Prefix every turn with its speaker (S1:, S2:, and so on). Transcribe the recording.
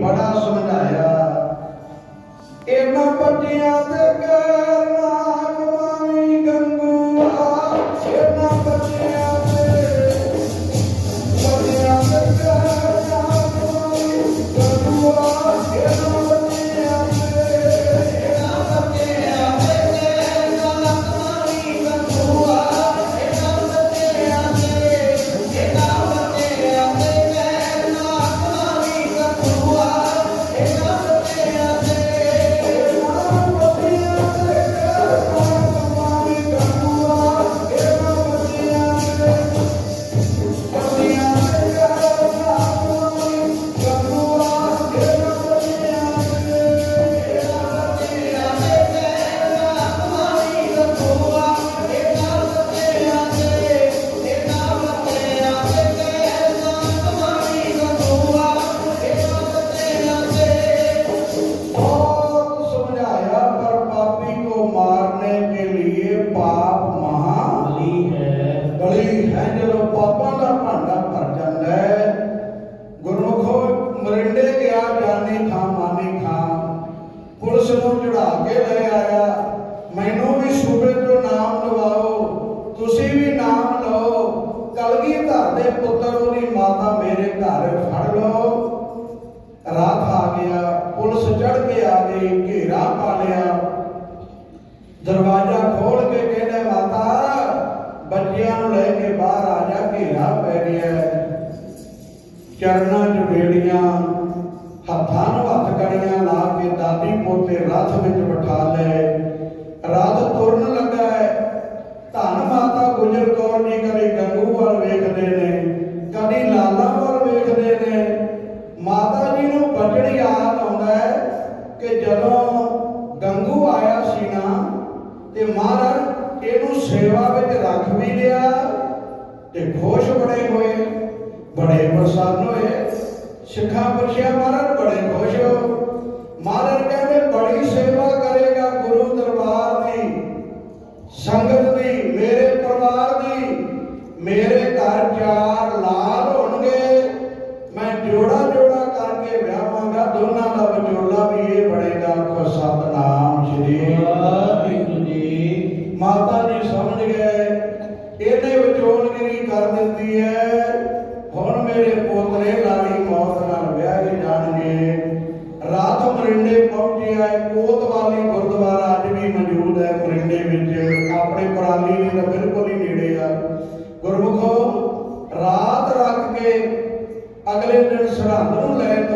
S1: ਬੜਾ ਸਮਝਾਇਆ। ਇਹਨਾਂ ਬੱਚਿਆਂ ਦੇ ਘਰ ਚੜਾ ਕੇ ਲੈ ਆਇਆ। ਮੈਨੂੰ ਵੀ ਸੂਬੇ ਤੋਂ ਨਾਮ ਲਵਾਓ, ਤੁਸੀਂ ਵੀ ਨਾਮ ਲਓ। ਕਲਗੀ ਧਰ ਦੇ ਪੁੱਤਰ ਉਹਦੀ ਮਾਤਾ ਮੇਰੇ ਘਰ ਫੜ ਲਓ। ਰਾਤ ਆ ਗਿਆ, ਪੁਲਿਸ ਚੜ ਕੇ ਆ ਗਈ, ਘੇਰਾ ਪਾ ਲਿਆ। ਦਰਵਾਜ਼ਾ ਖੋਲ ਕੇ ਕਹਿੰਦੇ, ਮਾਤਾ, ਬੱਚਿਆਂ ਨੂੰ ਲੈ ਕੇ ਬਾਹਰ ਆ ਜਾ, ਘੇਰਾ ਪੈ ਗਿਆ ਚਰਨਾਂ 'ਚ ਵੇੜੀਆਂ ਹੱਥਾਂ ਨੂੰ ਹੱਥ ਕੜੀਆਂ ਲਾ ਕੇ ਦਾਦੀ ਪੋਤੇ ਰੱਥ ਵਿੱਚ ਬਿਠਾ ਲਏ ਰਾਤ ਤੁਰਨ ਲੱਗਾ ਹੈ ਧੰਨ ਮਾਤਾ ਗੁਜਰ ਕੌਰ ਜੀ ਕਦੇ ਗੰਗੂ ਵੱਲ ਵੇਖਦੇ ਨੇ ਕਦੀ ਲਾਲਾ ਵੱਲ ਵੇਖਦੇ ਨੇ ਮਾਤਾ ਜੀ ਨੂੰ ਬਚੜ ਯਾਦ ਆਉਂਦਾ ਹੈ ਕਿ ਜਦੋਂ ਗੰਗੂ ਆਇਆ ਸੀ ਨਾ ਤੇ ਮਹਾਰਾਜ ਇਹਨੂੰ ਸੇਵਾ ਵਿੱਚ ਲਿਆ ਤੇ ਖੁਸ਼ ਬੜੇ ਹੋਏ, ਬੜੇ ਪ੍ਰਸੰਨ ਹੋਏ। ਸਿੱਖਾਂ ਪੁੱਛਿਆ ਮਹਾਰਾਜ ਬੜੇ ਖੁਸ਼ ਹੋ। ਮਹਾਰਾਜ ਕਹਿੰਦੇ, ਬੜੀ ਸੇਵਾ ਕਰੇਗਾ ਗੁਰੂ ਦਰਬਾਰ ਦੀ, ਸੰਗਤ ਦੀ, ਮੇਰੇ ਪਰਿਵਾਰ ਦੀ, ਮੇਰੇ ਘਰ ਚਾਰ ਕਰ ਦਿੰਦੀ ਹੈ ਹੁਣ ਮੇਰੇ ਪੋਤਰੇ ਲਾੜੀ ਮੌਤ ਨਾਲ ਵਿਆਹੇ ਜਾਣਗੇ ਰਾਤ ਮਰਿੰਡੇ ਪਹੁੰਚਿਆ ਕੋਤਵਾਲੀ ਗੁਰਦੁਆਰਾ ਅੱਜ ਵੀ ਮੌਜੂਦ ਹੈ ਮਰਿੰਡੇ ਵਿੱਚ। ਆਪਣੇ ਪ੍ਰਾਲੀ ਦੇ ਬਿਲਕੁਲ ਹੀ ਨੇੜੇ ਆ। ਗੁਰਮੁਖੋ, ਰਾਤ ਰੱਖ ਕੇ ਅਗਲੇ ਦਿਨ ਸਰਹੰਦ ਨੂੰ ਲੈ ਤੁਰੇ